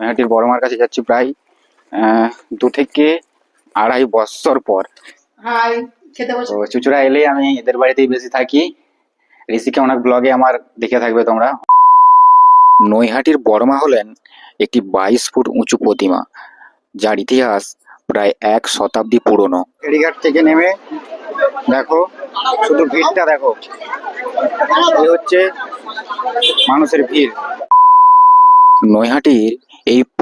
নৈহাটির বড়মার কাছে যাচ্ছি প্রায় দু থেকে আড়াই বছর পর। তো চুচুড়া এলেই আমি এদের বাড়িতেই বেশি থাকি। ঋষিকে অনেক ব্লগে আমার দেখে থাকবে তোমরা। নৈহাটির বড়মা হলেন একটি বাইশ ফুট উঁচু প্রতিমা যার ইতিহাস প্রায় এক শতাব্দী পুরনো। ফেরিঘাট থেকে নেমে দেখো শুধু ভিড়টা দেখো। এই হচ্ছে মানুষের ভিড়। নৈহাটির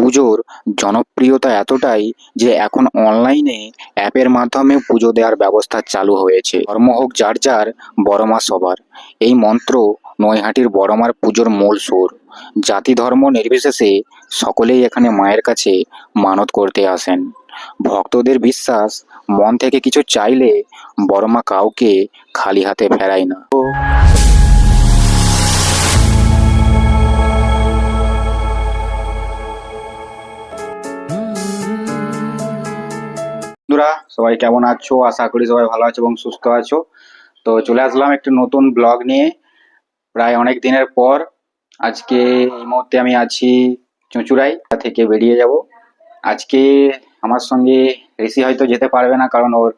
পুজোর জনপ্রিয়তা এতটাই যে এখন অনলাইনে অ্যাপের মাধ্যমে পুজো দেওয়ার ব্যবস্থা চালু হয়েছে। ধর্ম হোক যার যার, বড়মা সবার। এই মন্ত্র নৈহাটির বড়মার পুজোর মূল সুর। জাতি ধর্ম নির্বিশেষে সকলেই এখানে মায়ের কাছে মানত করতে আসেন। ভক্তদের বিশ্বাস, মন থেকে কিছু চাইলে বড়মা কাউকে খালি হাতে ফেরায় না। সবাই কেমন আছো? আশা করি সবাই ভালো আছো এবং সুস্থ আছো। তো চলে আসলাম একটি নতুন ব্লগ নিয়ে। প্রায় অনেক দিনের পর আজকে এই মুহূর্তে আমি আছি চুঁচুড়াই থেকে বেরিয়ে যাব। আজকে আমার সঙ্গে ঋষি হয়তো যেতে পারবে না কারণ ওর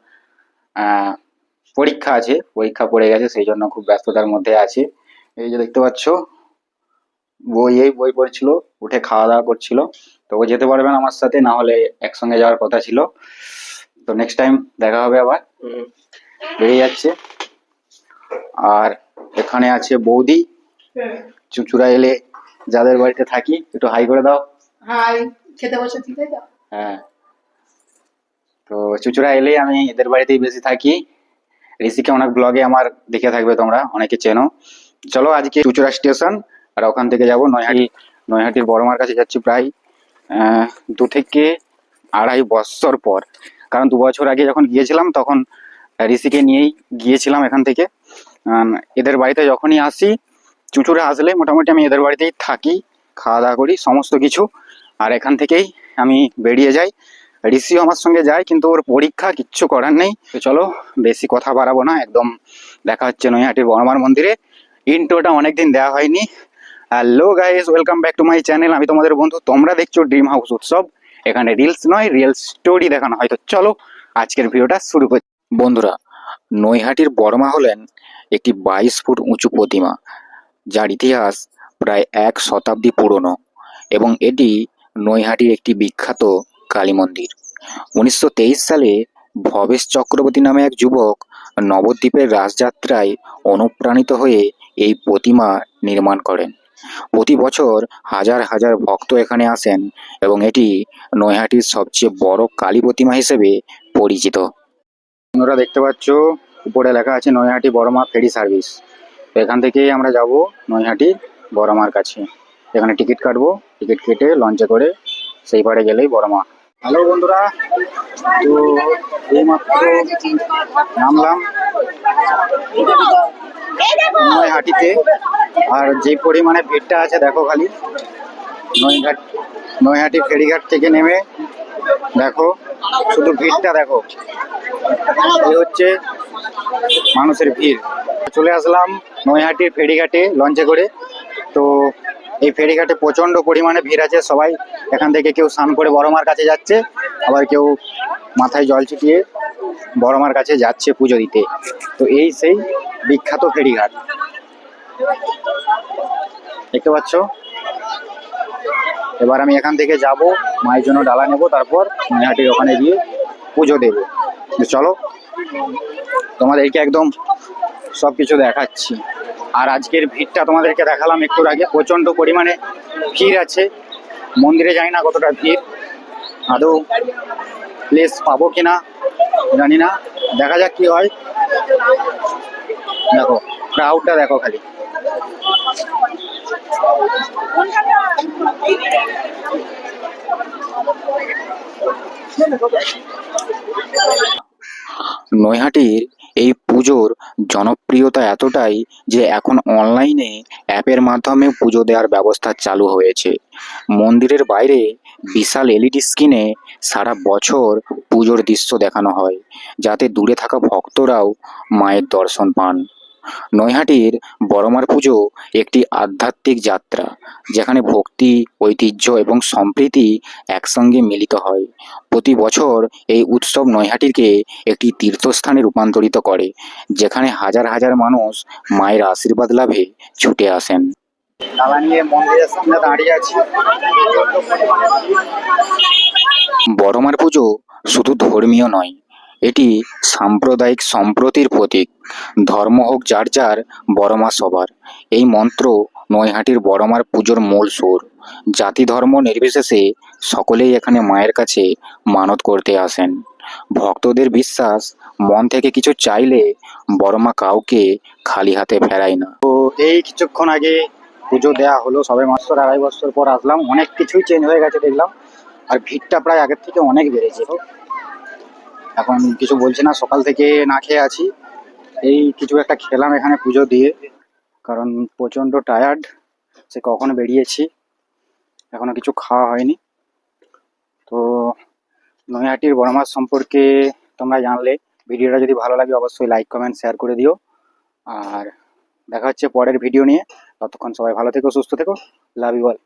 পরীক্ষা আছে, পরীক্ষা পড়ে গেছে, সেই জন্য খুব ব্যস্ততার মধ্যে আছে। এই যে দেখতে পাচ্ছ, বই, এই বই পড়ছিল, উঠে খাওয়া দাওয়া করছিল। তো ও যেতে পারবে না আমার সাথে, না হলে একসঙ্গে যাওয়ার কথা ছিল। তো নেক্সট টাইম দেখা হবে আবার। বেরিয়ে যাচ্ছে। আর এখানে আছে বৌদি। চুচুড়া এলে যাদের বাড়িতে থাকি একটু হাই করে দাও। হাই খেতে বসে ঠিক আছে? হ্যাঁ। তো চুচুড়া এলেই আমি এদের বাড়িতেই বেশি থাকি। ঋষিকে অনেক ব্লগে আমার দেখে থাকবে তোমরা অনেকে চেনো। চলো আজকে চুচুড়া স্টেশন আর ওখান থেকে যাব। নৈহাটি নৈহাটির বড়মার কাছে যাচ্ছি প্রায় আহ, দু থেকে আড়াই বছর পর। কারণ দু বছর আগে যখন গিয়েছিলাম, তখন ঋষিকে নিয়েই গিয়েছিলাম এখান থেকে। এদের বাড়িতে যখনই আসি, চুচুড়া আসলে মোটামুটি আমি এদের বাড়িতেই থাকি খাওয়া দাওয়া করি, সমস্ত কিছু। আর এখান থেকেই আমি বেরিয়ে যাই। ঋষিও আমার সঙ্গে যায়, কিন্তু ওর পরীক্ষা কিচ্ছু করার নেই। তো চলো, বেশি কথা বাড়াবো না, একদম দেখা হচ্ছে নৈহাটির বর্মার মন্দিরে। ইন্ট্রোটা অনেকদিন দেওয়া হয়নি। Hello guys, welcome back to my channel. আমি তোমাদের বন্ধু, তোমরা দেখছ ড্রিম হাউস উৎসব। এখানে রিলস নয় রিয়েল স্টোরি দেখানো হয়। তো চলো আজকের ভিডিওটা শুরু করি। বন্ধুরা, নৈহাটির বর্মা হলেন একটি বাইশ ফুট উঁচু প্রতিমা, যার ইতিহাস প্রায় এক শতাব্দী পুরনো এবং এটি নৈহাটির একটি বিখ্যাত কালী মন্দির। উনিশশো তেইশ সালে ভবেশ চক্রবর্তী নামে এক যুবক নবদ্বীপের রাসযাত্রায় অনুপ্রাণিত হয়ে এই প্রতিমা নির্মাণ করেন। প্রতি বছর হাজার হাজার ভক্ত এখানে আসেন এবং এটি নৈহাটির সবচেয়ে বড় কালী প্রতিমা হিসেবে পরিচিত। তোমরা দেখতে পাচ্ছ, উপরে লেখা আছে নৈহাটি বড়মা ফেরি সার্ভিস। তো এখান থেকেই আমরা যাব নৈহাটি বড়মার কাছে। এখানে টিকিট কাটবো, টিকিট কেটে লঞ্চে করে সেই পারে গেলেই বড়মা। হ্যালো বন্ধুরা, তো এইমাত্র নামলাম। নৈহাটিতে। আর যে পরিমাণে ভিড়টা আছে, দেখো খালি। নৈঘাট নৈহাটি ফেরিঘাট থেকে নেমে, দেখো, শুধু ভিড়টা দেখো। এই হচ্ছে মানুষের ভিড়। চলে আসলাম নৈহাটির ফেরিঘাটে লঞ্চে করে। তো এই ফেরিঘাটে প্রচণ্ড পরিমাণে ভিড় আছে, সবাই এখান থেকে কেউ স্নান করে বড়মার কাছে যাচ্ছে, আবার কেউ মাথায় জল ছিটিয়ে বড়মার কাছে যাচ্ছে পুজো দিতে। তো এই সেই বিখ্যাত ফেরিঘাট। দেখতে পাচ্ছ? এবার আমি এখান থেকে যাব, মায়ের জন্য ডালা নেব, তারপর নৈহাটির ওখানে গিয়ে পুজো দেব। চলো, তোমাদেরকে একদম সব কিছু দেখাচ্ছি। আর আজকের ভিড়টা তোমাদেরকে দেখালাম একটু আগে প্রচণ্ড পরিমাণে ভিড় আছে। মন্দিরে যাই না কতটা ভিড়। আদৌ প্লেস পাবো কিনা, জানি না। দেখা যাক কি হয়। দেখো ক্রাউডটা দেখো খালি। নৈহাটির এই পুজোর জনপ্রিয়তা এতটাই যে এখন অনলাইনে অ্যাপের মাধ্যমে পুজো দেওয়ার ব্যবস্থা চালু হয়েছে। মন্দিরের বাইরে বিশাল এলইডি স্ক্রিনে সারা বছর পুজোর দৃশ্য দেখানো হয়, যাতে দূরে থাকা ভক্তরাও মায়ের দর্শন পান। নৈহাটির বড়মার পুজো একটি আধ্যাত্মিক যাত্রা, যেখানে ভক্তি, ঐতিহ্য এবং সম্প্রীতি একসঙ্গে মিলিত হয়। প্রতি বছর এই উৎসব নৈহাটিকে একটি তীর্থস্থানে রূপান্তরিত করে, যেখানে হাজার হাজার মানুষ মায়ের আশীর্বাদ লাভে ছুটে আসেন। দাঁড়িয়ে আছি। বড়মার পুজো শুধু ধর্মীয় নয়, এটি সাম্প্রদায়িক সম্প্রতির প্রতীক। ধর্ম হোক যার যার বড়মা সবার। এই মন্ত্র নৈহাটির বড়মার পুজোর মূল সুর। জাতি ধর্ম নির্বিশেষে সকলেই এখানে মায়ের কাছে মানত করতে আসেন। ভক্তদের বিশ্বাস, মন থেকে কিছু চাইলে বড়মা কাউকে খালি হাতে ফেরায় না। তো এই কিছুক্ষণ আগে পুজো দেয়া হলো, সবে মাত্র আড়াই বছর পর আসলাম। অনেক কিছুই চেঞ্জ হয়ে গেছে, দেখলাম। আর ভিড়টা প্রায় আগের থেকে অনেক বেড়েছে। এখন কিছু বলছি না, সকাল থেকে না খেয়ে আছি। এই কিছু একটা খেলাম এখানে পুজো দিয়ে, কারণ প্রচণ্ড টায়ার্ড সে কখন বেরিয়েছি। এখনও কিছু খাওয়া হয়নি। তো নৈহাটির বড় মাছ সম্পর্কে তোমরা জানলে, ভিডিওটা যদি ভালো লাগে অবশ্যই লাইক কমেন্ট শেয়ার করে দিও। আর দেখা হচ্ছে পরের ভিডিও নিয়ে। ততক্ষণ সবাই ভালো থেকো, সুস্থ থেকো। Love you all